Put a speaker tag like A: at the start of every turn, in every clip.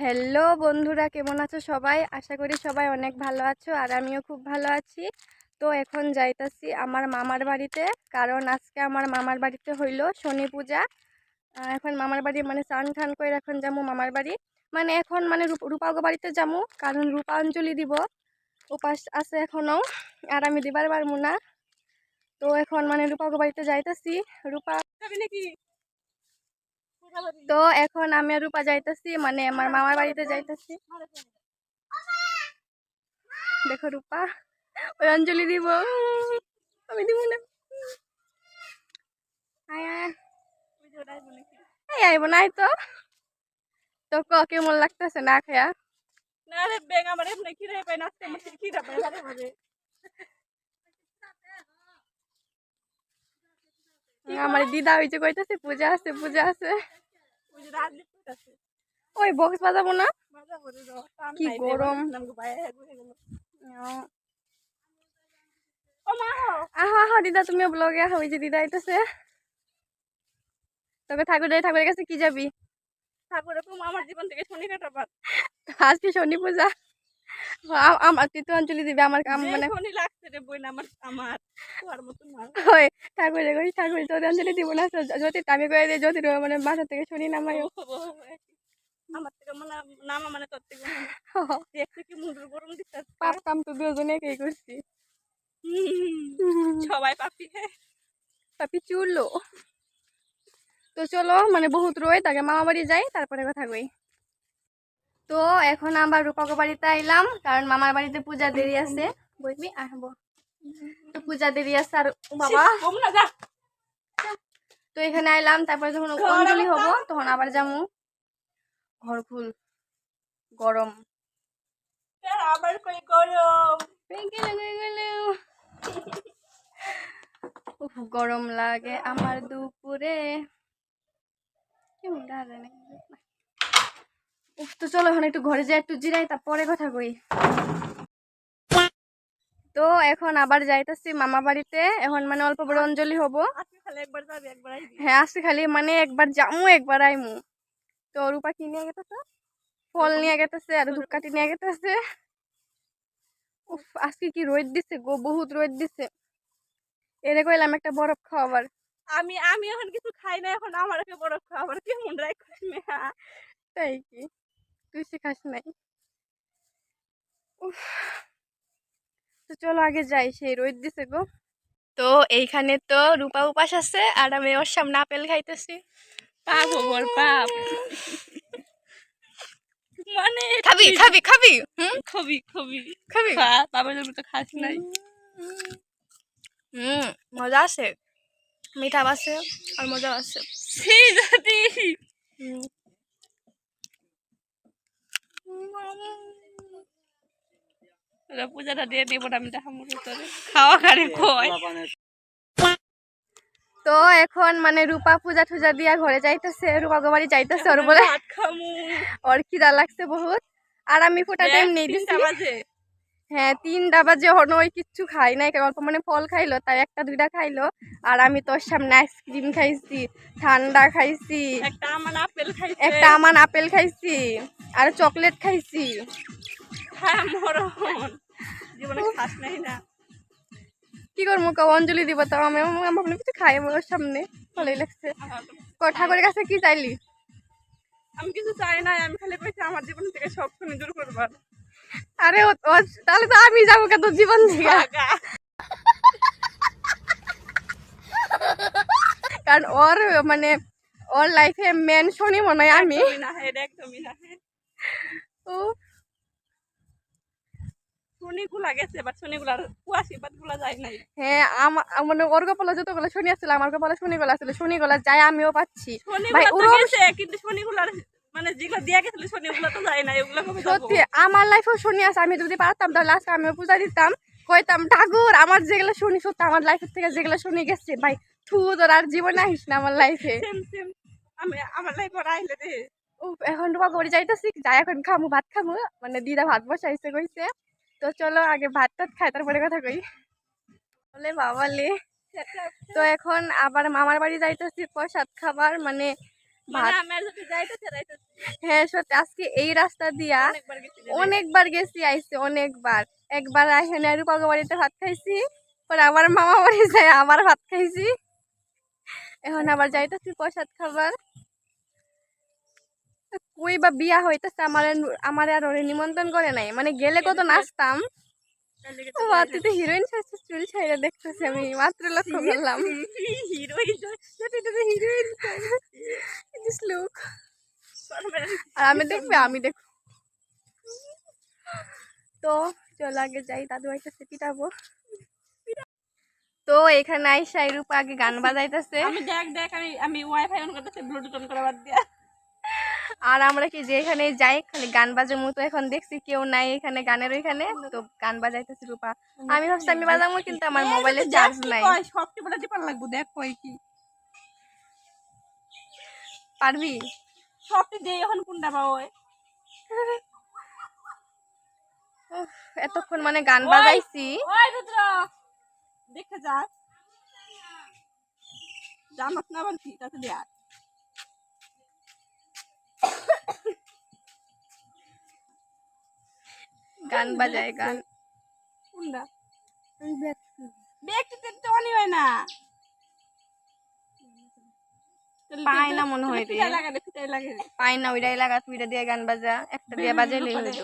A: Hello বন্ধুরা, কেমন আছো সবাই? আশা করি সবাই অনেক ভালো আছো আর আমিও খুব ভালো আছি। তো এখন যাইতাছি আমার মামার বাড়িতে, কারণ আজকে আমার মামার বাড়িতে হইল শনি পূজা। এখন মামার বাড়ি মানে চান টান করে এখন যাব মামার বাড়ি। মানে এখন মানে রূপ- রূপাগো বাড়িতে যাব কারণ রূপাঞ্জলি দিব। উপাস আছে এখনও আর আমি দিবার পারব না। তো এখন মানে রূপাগো বাড়িতে যাইতাছি। রূপা
B: নাকি
A: তো এখন আমি রূপা যাইতাছি মানে আমার মামার বাড়িতে যাইতাছি। দেখো রূপা ওই অঞ্জলি দিব। আমি দিব না। এই আইব নাই তো। তো ক কেমন লাগতেছে না খায়া?
B: না রে বেগ আমার এমনি কি রে পাই না আজকে আমার কি রে পাই মাঝে মাঝে
A: আমার দিদা ওই যে কইতাছে পূজা আছে পূজা আছে।
B: ওই
A: বক্স বাজাবো না? কি গরম।
B: গেল।
A: আহ, দিদা তুমিও ব্লগে আহ ওই যে দিদা আইতাছে। তবে ঠাকুর ঠাকুরের কাছে কি যাবি?
B: ঠাকুর আমার জীবন থেকে শনি কাটাবার
A: আজকে শনি পূজা। আমার তুই তো অঞ্জলি দিবি আমার কাম মানে
B: লাগছে রে বই আমার আমার মতন না।
A: ওই ঠাকুরে কই ঠাকুর তোর অঞ্জলি দিব না যদি আমি যদি মানে থেকে শুনি
B: আমার থেকে মানে নামা মানে তোর থেকে দেখতে কি মুন্ডুর গরম দিচ্ছে
A: পাপ কাম তো দুজনে কে করছি?
B: সবাই পাপি হে।
A: পাপি চুলো। তো চলো মানে বহুত রয়ে তাকে মামা বাড়ি যাই তারপরে কথা কই। তো এখন আবার রূপাকে বাড়িতে আইলাম কারণ মামার বাড়িতে পূজা দেরি আছে। বুঝবি আসব তো পূজা দেরি আছে আর বাবা। তো এখানে আইলাম তারপরে যখন অঞ্জলি হব তখন আবার যামু। ঘর খুল গরম।
B: আবার কই গরম।
A: লেগে গেল উফ গরম লাগে আমার দুপুরে। কেমন লাগে না তো চলো এখন একটু ঘরে যাই একটু জিরাই তারপরে কথা কই। তো এখন আবার যাইতেছি মামা বাড়িতে এখন মানে অল্প বড় অঞ্জলি হব। হ্যাঁ আসছে খালি মানে একবার যামু একবার আইমু। তো রূপা কি নিয়ে গেতেছে? ফল নিয়ে গেতেছে আর ধূপকাঠি নিয়ে গেতেছে। উফ আজকে কি রোদ দিছে গো বহুত রোদ দিছে। এরে কইলাম একটা বরফ খাওয়াবার
B: আমি আমি এখন কিছু খাই না এখন আমার একটা বড় খাবার কেমন রাখিস মেয়া
A: তাই কি? তুই শিখাস নাই। উফ। তো চলো আগে যাই সেই রোদ দিছে গো। তো এইখানে তো রূপা উপাস আছে আর আমি ওর সামনে আপেল খাইতেছি।
B: পাপ ওর পাপ। মানে
A: খাবি খাবি খাবি হুম?
B: খবি খবি।
A: খাবি?
B: খা জন্য তো খাস নাই।
A: হুম মজা আছে। মিঠা আছে আর মজা আছে।
B: সেই
A: হুম।
B: তোরা পূজাটা দিয়ে দিব আমি খাওয়া খারে কয়?
A: তো এখন মানে রূপা পূজা টুজা দিয়া ঘরে যাইতেছে রূপা গোবাড়ি যাইতেছে ওর বলে। ওর খিদা লাগছে বহুত। আর আমি ফুটা টাইম নেই
B: বাজে।
A: হ্যাঁ তিনটা বাজে হনো ওই কিচ্ছু খাই নাই অল্প মানে ফল খাইলো তাই একটা দুইটা খাইলো। আর আমি তোর সামনে আইসক্রিম খাইছি ঠান্ডা খাইছি
B: একটা আমার আপেল
A: আমান আপেল খাইছি আর চকলেট খাইছি।
B: হ্যাঁ নাই
A: কি করব অঞ্জলি দিব তো আমি ভাবলাম কিছু খাই আমার ওর সামনে ভালোই লাগছে। ঠাকুরের কাছে কি চাইলি?
B: আমি কিছু চাই না আমি খালি কইছি আমার জীবন থেকে সব দূর করবার
A: আরে ও- তাহলে তো আমি যাব কত জীবন থেকে? কারণ ওর মানে ওর লাইফে মেন শুনি মনে হয় আমি। ও
B: শনিগুলা গেছে বাট শনিগুলার কুয়াশি বাদগুলা যায় নাই।
A: হ্যাঁ আমার মানে ওর কপালে যতগুলো শনি আসছিল আমার কপালে শনিগুলো আসছিল শনিগুলো যাই আমিও পাচ্ছি। ভাই ওরও
B: গেছে কিন্তু শনিগুলার মানে যেগুলা দিয়া গেছিল শনিগুলা তো যায় নাই ওগুলা
A: সত্যি আমার লাইফেও শনি আছে আমি যদি পারতাম তাহলে আজকে আমিও পূজা দিতাম। কইতাম ঠাকুর আমার যেগুলো শুনি সত্যি আমার লাইফের থেকে যেগুলো শুনি গেছে ভাই থু তোর আর জীবনে আহিস না আমার লাইফে
B: আমি আমার লাইফ আইলে রে
A: এখন রূপা গড়ি যাইতেছি যাই এখন খামু ভাত খামু মানে দিদা ভাত বসাইছে কইছে। তো চলো আগে ভাত টাত খাই তারপরে কথা কই। বলে বাবালে। তো এখন আবার মামার বাড়ি যাইতেছি প্রসাদ খাবার মানে
B: মানে
A: হ্যাঁ সত্যি আজকে এই রাস্তা দিয়া
B: অনেকবার গেছি
A: অনেকবার অনেকবার। একবার এখানে রূপাগো বাড়িতে ভাত খাইছি পরে আমার মামা বাড়ি যায় আবার ভাত খাইছি। এখন আবার যাইতেছি প্রসাদ খাবার। কই বা বিয়া হইতেছে আমার আমার আর ওরে নিমন্ত্রণ করে নাই। মানে গেলে কত নাচতাম। মাত্র হিরোইন সাজছে চুল ছাইরা দেখতেছি আমি মাত্র লক্ষ্য করলাম।
B: হিরোইন
A: হিরোইন লুক আর আমি দেখবে আমি দেখ তো চল আগে যাই দাদু আইতেছে পিটাবো। তো এখানে আইসা রূপা আগে গান বাজাইতেছে।
B: আমি দেখ দেখ আমি আমি ওয়াইফাই অন করতেছি ব্লুটুথ অন করা বাদ দিয়া।
A: আর আমরা কি যে এখানে যাই খালি গান বাজার মতো এখন দেখছি কেউ নাই এখানে গানের ওইখানে। তো গান বাজাইতেছি রূপা। আমি ভাবছি আমি বাজাবো কিন্তু আমার মোবাইলে চার্জ নাই।
B: শক্তি বলে টিপার লাগবো? দেখ কি।
A: পারবি?
B: শক্তি দে এখন কোনটা পাবো
A: এতক্ষণ মানে গান বাজাইছি।
B: দেখে যা। জামাত না বলছি তাতে দেখ।
A: গান বাজায় গান।
B: কোনটা? ব্যক্তি তো অনি হয় না।
A: পায় না মনে হয় রে।
B: ফিতা লাগা রে ফিতা লাগা রে
A: পাই না ওইটাই লাগা তুইটা দিয়ে গান বাজা। একটা দিয়ে বাজাইলেই হইল।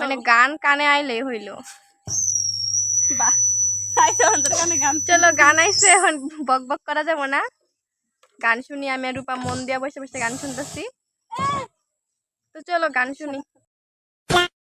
A: মানে গান কানে আইলেই হইল।
B: বাহ। আইসা অন্তর কানে গান।
A: চলো গান আইছে এখন বক বক করা যাব না। গান শুনি আমি আর রূপা মন দিয়া বসে বসে গান শুনতেছি। তো চলো গান শুনি।